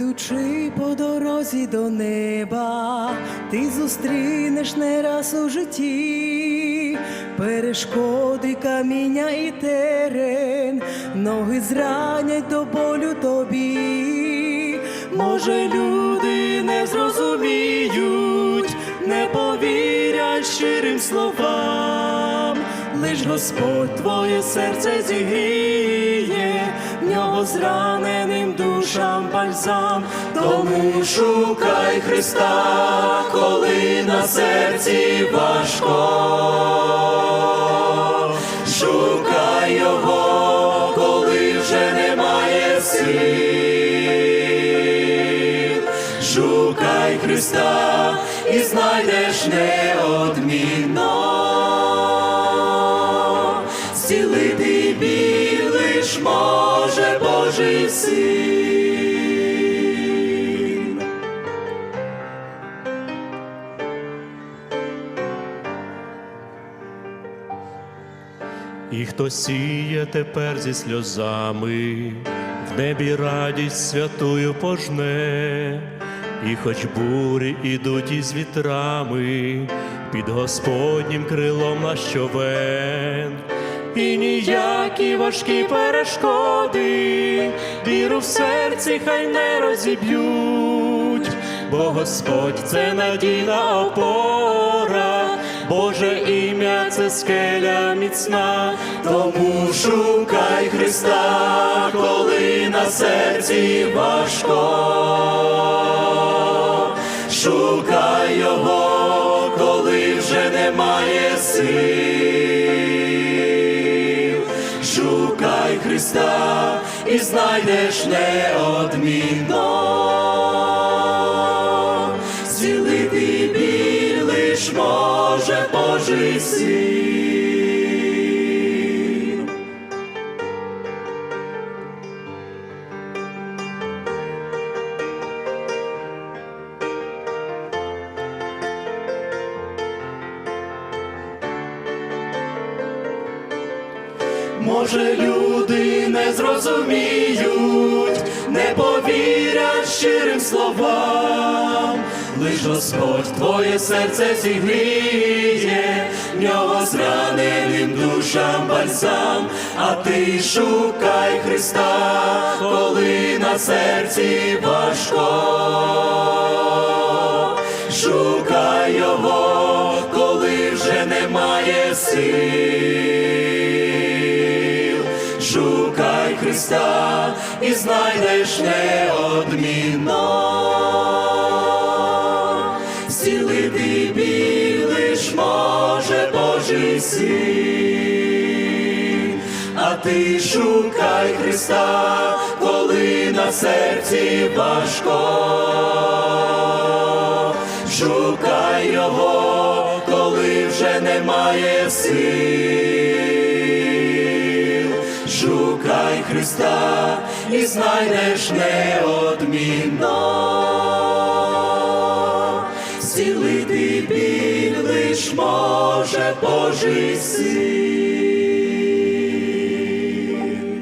Ідучи по дорозі до неба, ти зустрінеш не раз у житті, перешкоди, каміння і терен, ноги зранять до болю тобі. Може, люди не зрозуміють, не повірять щирим словам, лиш Господь твоє серце зігріє, в нього зраненим душам бальзам, тому шукай Христа, коли на серці важко, шукай його, коли вже немає сил, шукай Христа і знайдеш неодмінно. Зцілити біль лиш може Божий син. І хто сіє тепер зі сльозами, в небі радість святую пожне, і хоч бурі ідуть із вітрами, під Господнім крилом на щовен, і ніякі важкі перешкоди, віру в серці хай не розіб'ють, бо Господь це надійна опора. Боже ім'я це скеля міцна, Тому шукай Христа, коли на серці важко, шукай Його, коли вже немає сил, шукай Христа і знайдеш неодмінно. Зцілити біль лиш може Божий син. Може, люди не зрозуміють, не повірять щирим словам, лиш Господь твоє серце зігріє, в нього зраненим душам бальзам, а ти шукай Христа, коли на серці важко, шукай його, коли вже немає сил. Христа і знайдеш неодмінно. Зцілити біль лиш може Божий син. А ти шукай Христа, коли на серці важко. Шукай його, коли вже немає сил. Шукай Христа і знайдеш неодмінно. Зцілити біль лиш може Божий син.